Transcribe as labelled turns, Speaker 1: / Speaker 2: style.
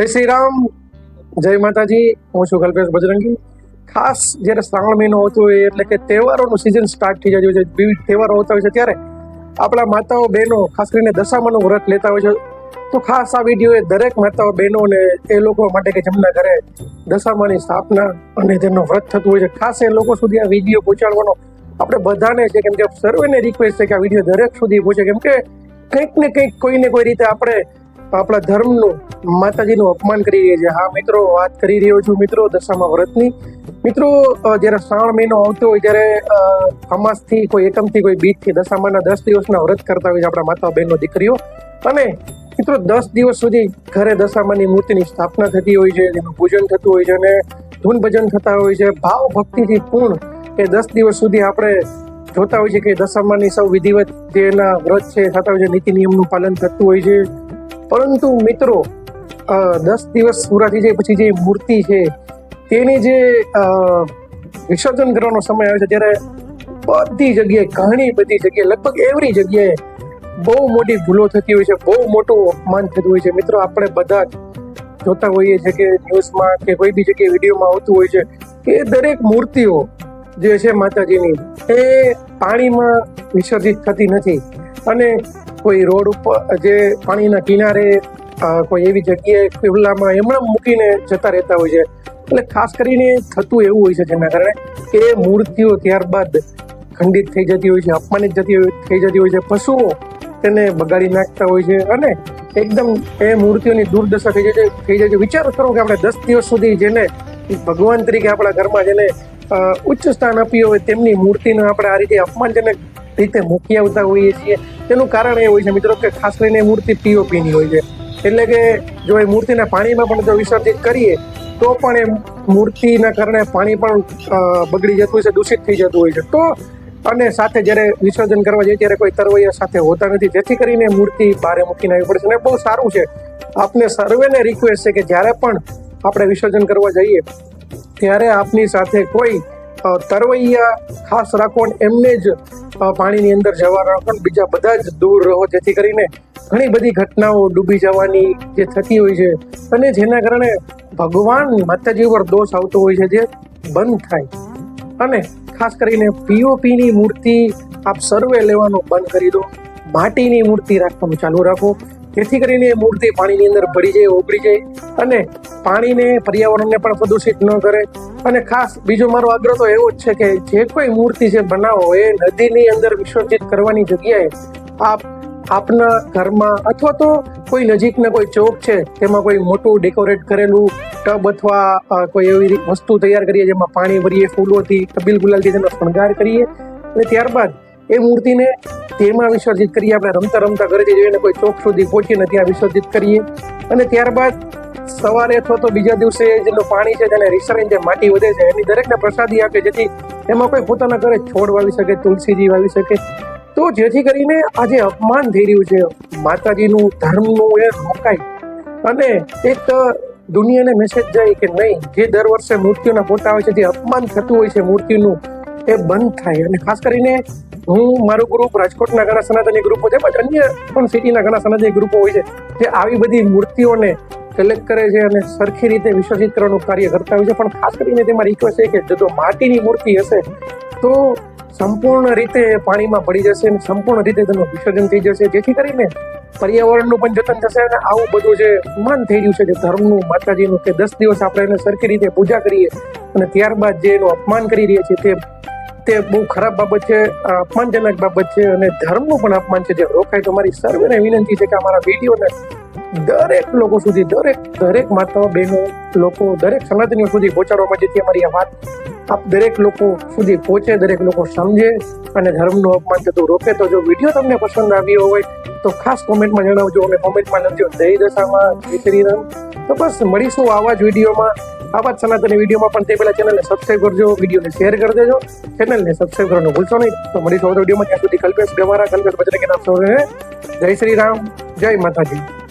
Speaker 1: જય શ્રી રામ. જય માતાજી. હું છું કલ્પેશ બજરંગી. ખાસ જ્યારે શ્રાવણ મહિનો હોતો હોય એટલે કે તહેવારોનું સિઝન સ્ટાર્ટ થઈ જાય છે, વિવિધ તહેવારો હોતા હોય છે, ત્યારે આપણા માતાઓ, બહેનો, ખાસ કરીને દશામાનું વ્રત લેતા હોય છે. તો ખાસ આ વીડિયો એ દરેક માતાઓ બહેનોને એ લોકો માટે કે જેમના ઘરે દશામાની સ્થાપના અને તેમનું વ્રત થતું હોય છે. ખાસ એ લોકો સુધી આ વીડિયો પહોંચાડવાનો આપણે બધાને છે, કેમ કે સર્વેને રિક્વેસ્ટ છે કે આ વીડિયો દરેક સુધી પહોંચે. કેમ કે કંઈક ને કંઈક કોઈ કોઈ રીતે આપણે આપણા ધર્મનું, માતાજીનું અપમાન કરી રહ્યા છે. હા, મિત્રો, વાત કરી રહ્યો છું મિત્રો દશામાં વ્રતની. મિત્રો જ્યારે શ્રાવણ મહિનો આવતો હોય ત્યારે અમાસથી કોઈ એકમથી કોઈ બીજથી દશામાના દસ દિવસના વ્રત કરતા હોય છે આપણા માતા બહેનો દીકરીઓ. અને મિત્રો, દસ દિવસ સુધી ઘરે દશામાની મૂર્તિની સ્થાપના થતી હોય છે તેનું પૂજન થતું હોય છે અને ધૂન ભજન થતા હોય છે. ભાવ ભક્તિથી પૂર્ણ એ દસ દિવસ સુધી આપણે જોતા હોય છે કે દશામાની સૌ વિધિવત જે વ્રત છે, થતા હોય છે, નીતિ નિયમનું પાલન થતું હોય છે. પરંતુ મિત્રો દસ દિવસ પૂરા થઈ જાય પછી જે મૂર્તિ છે, તેની જે વિસર્જન કરવાનો સમય આવે છે, ત્યારે બધી જગ્યાએ, ઘણી બધી જગ્યાએ, લગભગ એવરી જગ્યાએ બહુ મોટી ભૂલો થતી હોય છે, બહુ મોટું અપમાન થતું હોય છે. મિત્રો, આપણે બધા જ જોતા હોઈએ છીએ કે ન્યૂઝમાં કે કોઈ બી જગ્યાએ વિડીયોમાં આવતું હોય છે કે દરેક મૂર્તિઓ જે છે માતાજીની, એ પાણીમાં વિસર્જિત થતી નથી. અને કોઈ રોડ ઉપર, જે પાણીના કિનારે કોઈ એવી જગ્યાએ ખુલ્લામાં એમણે મૂકીને જતા રહેતા હોય છે. એટલે ખાસ કરીને થતું એવું હોય છે જેના કારણે કે મૂર્તિઓ ત્યારબાદ ખંડિત થઈ જતી હોય છે, અપમાનિત જતી થઈ જતી હોય છે. પશુઓ તેને બગાડી નાખતા હોય છે અને એકદમ એ મૂર્તિઓની દુર્દશા થઈ જાય છે, થઈ જાય છે. વિચાર કરો કે આપણે દસ દિવસ સુધી જેને ભગવાન તરીકે આપણા ઘરમાં જેને ઉચ્ચ સ્થાન આપ્યું હોય, તેમની મૂર્તિનું આપણે આ રીતે અપમાનજનક રીતે મૂકી આવતા હોઈએ છીએ. તેનું કારણ એ હોય છે મિત્રો કે ખાસ કરીને મૂર્તિ પીઓપીની હોય છે. એટલે કે જો એ મૂર્તિને પાણીમાં પણ જો વિસર્જિત કરીએ, તો પણ એ મૂર્તિના કારણે પાણી પણ બગડી જતું હોય છે, દૂષિત થઈ જતું હોય છે. તો અને સાથે જ્યારે વિસર્જન કરવા જઈએ ત્યારે કોઈ તરવૈયા સાથે હોતા નથી. જેથી કરીને મૂર્તિ બારે મૂકીને આવી પડે છે. અને બહુ સારું છે. આપને સર્વેને રિક્વેસ્ટ છે કે જ્યારે પણ આપણે વિસર્જન કરવા જઈએ, ત્યારે આપની સાથે કોઈ તરવૈયા ખાસ રાખો એમને જ પાણીની અંદર જવા રાખો બીજા બધા જ દૂર રહો, જેથી કરીને ઘણી બધી ઘટનાઓ ડૂબી જવાની જે થતી હોય છે અને જેના કારણે ભગવાન માતાજી ઉપર દોષ આવતો હોય છે જે બંધ થાય. અને ખાસ કરીને પીઓપીની મૂર્તિ આપ સર્વે લેવાનું બંધ કરી દો. માટીની મૂર્તિ રાખવાનું ચાલુ રાખો. જેથી કરીને એ મૂર્તિ પાણીની અંદર ભળી જાય ઓગળી જાય અને પાણીને, પર્યાવરણને પણ પ્રદૂષિત ન કરે. અને ખાસ બીજો મારો આગ્રહ તો એવો જ છે કે જે કોઈ મૂર્તિ છે બનાવો, એ નદીની અંદર વિસર્જિત કરવાની જગ્યાએ આપ, આપના ઘરમાં અથવા તો કોઈ નજીકના કોઈ ચોક છે, તેમાં કોઈ મોટું ડેકોરેટ કરેલું ટબ અથવા કોઈ એવી વસ્તુ તૈયાર કરીએ, જેમાં પાણી ભરીએ, ફૂલોથી કબીલ ગુલાલથી તેનો શણગાર કરીએ. અને ત્યારબાદ એ મૂર્તિને તેમાં વિસર્જિત કરીએ. આપણે રમતા રમતા ઘરેથી જઈને કોઈ ચોક સુધી પહોંચીને ત્યાં વિસર્જિત કરીએ. અને ત્યારબાદ સવારે અથવા તો બીજા દિવસે જેટલું પાણી છે તેને રિસરીને જે માટી વધે છે, એની દરેકને પ્રસાદી આપે, જેથી એમાં કોઈ પોતાના ઘરે છોડ વાવી શકે, તુલસીજી વાવી શકે. તો જેથી કરીને આ જે અપમાન થઈ રહ્યું છે. માતાજીનું ધર્મનું એ રોકાય અને એક દુનિયાને મેસેજ જાય કે નહીં, જે દર વર્ષે મૂર્તિઓના ફોટા આવે છે, જે અપમાન થતું હોય છે મૂર્તિનું એ બંધ થાય. અને ખાસ કરીને હું, મારું ગ્રુપ રાજકોટના ઘણા સનાતની ગ્રુપો પણ અન્ય પણ સિટીના ઘણા સનાતની ગ્રુપો હોય છે, જે આવી બધી મૂર્તિઓને કલેક્ટ કરે છે અને સરખી રીતે વિશ્વચિત્રનું કાર્ય કરતા હોય છે. પણ ખાસ કરીને તેમાં રિક્વેસ્ટ છે કે જો માટીની મૂર્તિ હશે, તો સંપૂર્ણ રીતે પાણીમાં પડી જશે અને સંપૂર્ણ રીતે તેનું વિસર્જન થઈ જશે. જેથી કરીને પર્યાવરણનું પણ જતન થશે અને આવું બધું જે માન થઈ રહ્યું છે, જે ધર્મનું, માતાજીનું, કે દસ દિવસ આપણે એને સરખી રીતે પૂજા કરીએ અને ત્યારબાદ જે એનું અપમાન કરી રહ્યા છીએ તે તે બહુ ખરાબ બાબત છે અપમાનજનક બાબત છે અને ધર્મનું પણ અપમાન છે. જે રોકાય તો મારી સર્વેને વિનંતી છે કે અમારા વિડીયોને દરેક લોકો સુધી, દરેક દરેક માતાઓ, બહેનો, લોકો, દરેક સનાતનીઓ સુધી પહોંચાડવામાં જેથી અમારી આ વાત આપ દરેક લોકો સુધી પહોંચે, દરેક લોકો સમજે અને ધર્મનું અપમાન થતું રોકે. તો જો વીડિયો તમને પસંદ આવ્યો હોય, તો ખાસ કોમેન્ટમાં જણાવજો. અને કોમેન્ટમાં લખજો દહી દશામાં, જય શ્રી રામ તો બસ, મળીશું આવા જ વિડીયોમાં, આવા જ સનાતની વિડીયોમાં. પણ તે પહેલાં ચેનલને સબસ્ક્રાઈબ કરજો, વિડીયોને શેર કરી દેજો. ચેનલને સબસ્ક્રાઈબ કરવાનું ભૂલશો નહીં. તો મળીશું આવતા વિડીયોમાં. ત્યાં સુધી કલ્પેશ ગવારા, કલ્પેશ બજરંગી નામ સૌને. જય શ્રી રામ જય માતાજી.